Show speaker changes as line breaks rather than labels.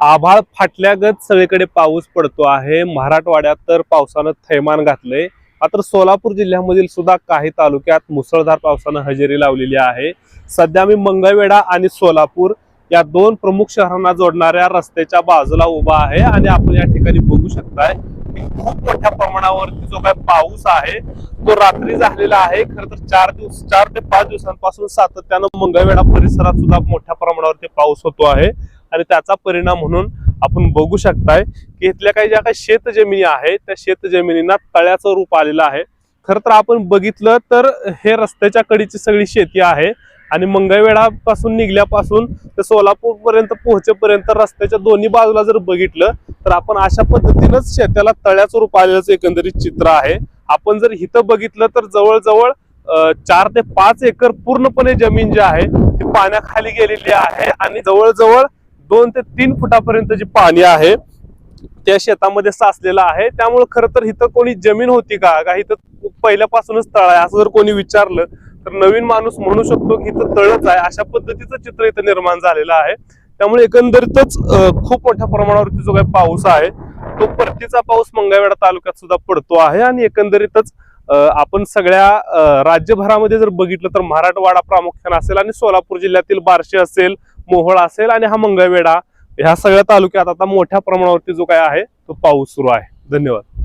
आभाळ फाटल्यागत सगळीकडे पाऊस पडतो आहे. मराठवाड्यात तर पावसानं थैमान घातलंय. मात्र सोलापूर जिल्ह्यामधील सुद्धा काही तालुक्यात मुसळधार पावसानं हजेरी लावलेली आहे. सध्या मी मंगळवेढा आणि सोलापूर या दोन प्रमुख शहरांना जोडणाऱ्या रस्त्याच्या बाजूला उभा आहे आणि आपण या ठिकाणी बघू शकताय खूप मोठ्या प्रमाणावरती जो काय पाऊस आहे तो रात्री झालेला आहे. खर तर चार दिवस चार ते पाच दिवसांपासून सातत्यानं मंगळवेढा परिसरात सुद्धा मोठ्या प्रमाणावरती पाऊस होतो आहे. आणि त्याचा परिणाम म्हणून आपण बघू शकताय की इथल्या काही ज्या काही शेत जमिनी आहेत त्या शेत जमिनींना तळ्याचं रूप आलेलं आहे. खर तर आपण बघितलं तर हे रस्त्याच्या कडीची सगळी शेती आहे आणि मंगळवेढा पासून निघल्यापासून ते सोलापूर पर्यंत पोहोचेपर्यंत रस्त्याच्या दोन्ही बाजूला जर बघितलं तर आपण अशा पद्धतीनंच शेताला तळ्याचं रूप आलेलं एकंदरीत चित्र आहे. आपण जर इथं बघितलं तर जवळजवळ चार ते पाच एकर पूर्णपणे जमीन जी आहे ती पाण्याखाली गेलेली आहे आणि जवळजवळ दोन ते तीन फुटापर्यंत जी पाणी आहे त्या शेतामध्ये साचलेलं आहे. त्यामुळे खरं तर इथं कोणी जमीन होती का? का इथं पहिल्यापासूनच तळ आहे? असं जर कोणी विचारलं तर नवीन माणूस म्हणू शकतो की इथं तळच आहे. अशा पद्धतीचं चित्र इथं निर्माण झालेलं आहे. त्यामुळे एकंदरीतच खूप मोठ्या प्रमाणावरती जो काही पाऊस आहे तो परतीचा पाऊस मंगळवेढा तालुक्यात सुद्धा पडतो आहे. आणि एकंदरीतच आपण सगळ्या राज्यभरामध्ये जर बघितलं तर मराठवाडा प्रामुख्यानं असेल आणि सोलापूर जिल्ह्यातील बार्शी असेल मोहोळ असेल आणि हा मंगळवेढा ह्या सगळ्या तालुक्यात आता मोठ्या प्रमाणावरती जो काय आहे तो पाऊस सुरू आहे. धन्यवाद.